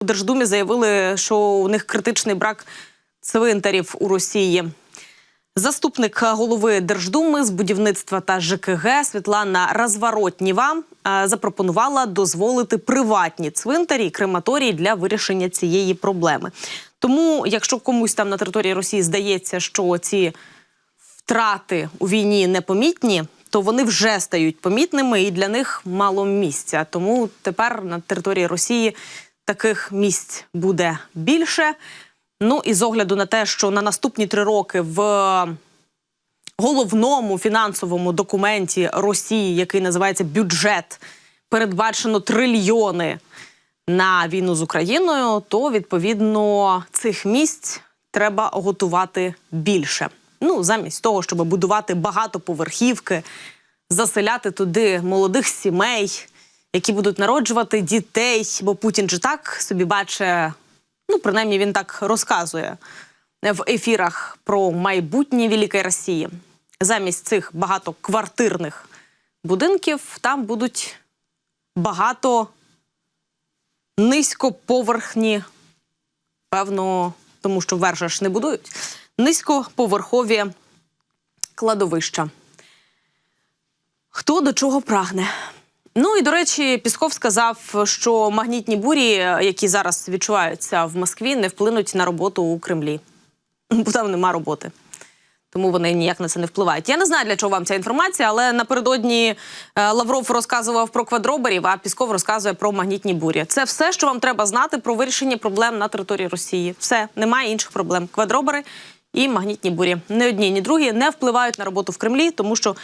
У Держдумі заявили, що у них критичний брак цвинтарів у Росії. Заступник голови Держдуми з будівництва та ЖКГ Світлана Розворотнєва е, запропонувала дозволити приватні цвинтарі і крематорії для вирішення цієї проблеми. Тому, якщо комусь там на території Росії здається, що ці втрати у війні непомітні, то вони вже стають помітними і для них мало місця. Тому тепер на території Росії таких місць буде більше. Ну і з огляду на те, що на наступні три роки в головному фінансовому документі Росії, який називається бюджет, передбачено трильйони на війну з Україною, то відповідно цих місць треба готувати більше. Ну, замість того, щоб будувати багатоповерхівки, заселяти туди молодих сімей, які будуть народжувати дітей, бо Путін же так собі бачить, ну принаймні він так розказує в ефірах про майбутнє Великої Росії. Замість цих багатоквартирних будинків там будуть багато низькоповерхні, певно, тому що верша ж не будують, низькоповерхові кладовища. Хто до чого прагне? Ну і до речі, Пісков сказав, що магнітні бурі, які зараз відчуваються в Москві, не вплинуть на роботу у Кремлі. Бо там нема роботи. Тому вони ніяк на це не впливають. Я не знаю, для чого вам ця інформація, але напередодні е, Лавров розказував про квадроберів, а Пісков розказує про магнітні бурі. Це все, що вам треба знати про вирішення проблем на території Росії. Все, немає інших проблем. Квадробери і магнітні бурі. Ні одні, ні другі не впливають на роботу в Кремлі, тому що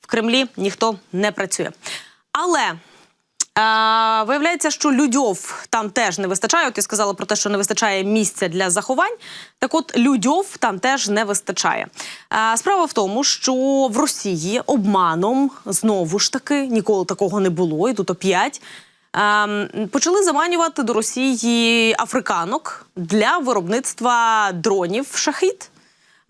в Кремлі ніхто не працює. Але Е, виявляється, що людьов там теж не вистачає. От я сказала про те, що не вистачає місця для заховань. Так от людьов там теж не вистачає. Е, справа в тому, що в Росії обманом знову ж таки ніколи такого не було, і тут оп'ять. Ем, почали заманювати до Росії африканок для виробництва дронів шахід.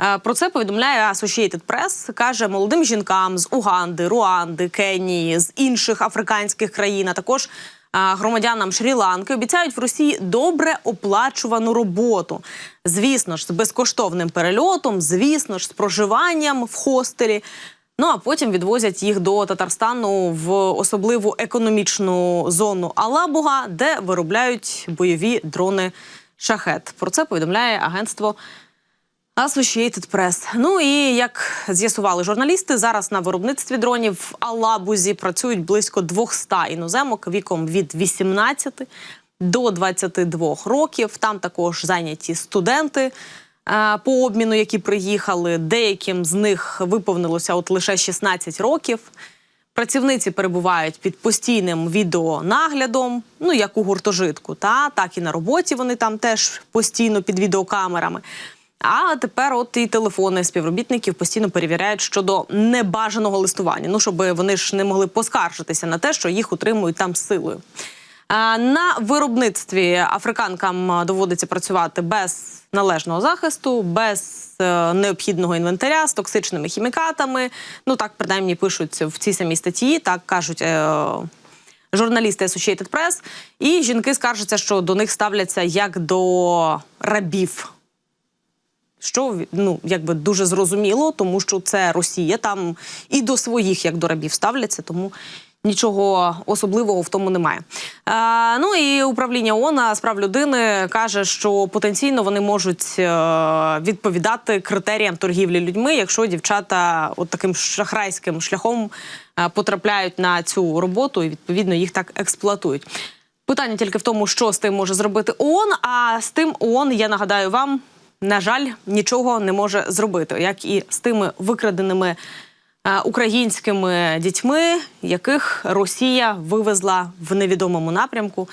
Е, Про це повідомляє Associated Press. каже молодим жінкам з Уганди, Руанди, Кенії, з інших африканських країн, а також е, громадянам Шрі-Ланки обіцяють в Росії добре оплачувану роботу. Звісно ж, з безкоштовним перельотом, звісно ж, з проживанням в хостелі. Ну а потім відвозять їх до Татарстану в особливу економічну зону Алабуга, де виробляють бойові дрони шахет. Про це повідомляє агентство. Associated Press. Ну і як з'ясували журналісти, зараз на виробництві дронів в Алабузі працюють близько 200 іноземок віком від 18 до 22 років. Там також зайняті студенти е, по обміну, які приїхали. Деяким з них виповнилося от лише 16 років. Працівниці перебувають під постійним відеонаглядом, ну як у гуртожитку, та так і на роботі вони там теж постійно під відеокамерами. А тепер от і телефони співробітників постійно перевіряють щодо небажаного листування. Ну щоб вони ж не могли поскаржитися на те, що їх утримують там силою. На виробництві африканкам доводиться працювати без належного захисту, без е, необхідного інвентаря з токсичними хімікатами. Ну так принаймні пишуть в цій самій статті, так кажуть. Е, Журналісти Associated Press. і жінки скаржаться, що до них ставляться як до рабів що ну якби дуже зрозуміло, тому що це Росія там і до своїх як до рабів ставляться, тому. Нічого особливого в тому немає. Е, ну і управління ООН з прав людини каже, що потенційно вони можуть е, відповідати критеріям торгівлі людьми, якщо дівчата от таким шахрайським шляхом е, потрапляють на цю роботу і відповідно їх так експлуатують. Питання тільки в тому, що з тим може зробити ООН, А з тим ООН, я нагадаю вам на жаль, нічого не може зробити, як і з тими викраденими е, українськими дітьми, яких Росія вивезла в невідомому напрямку.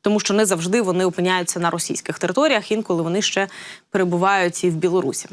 Тому що не завжди вони опиняються на російських територіях, інколи вони ще перебувають і в Білорусі.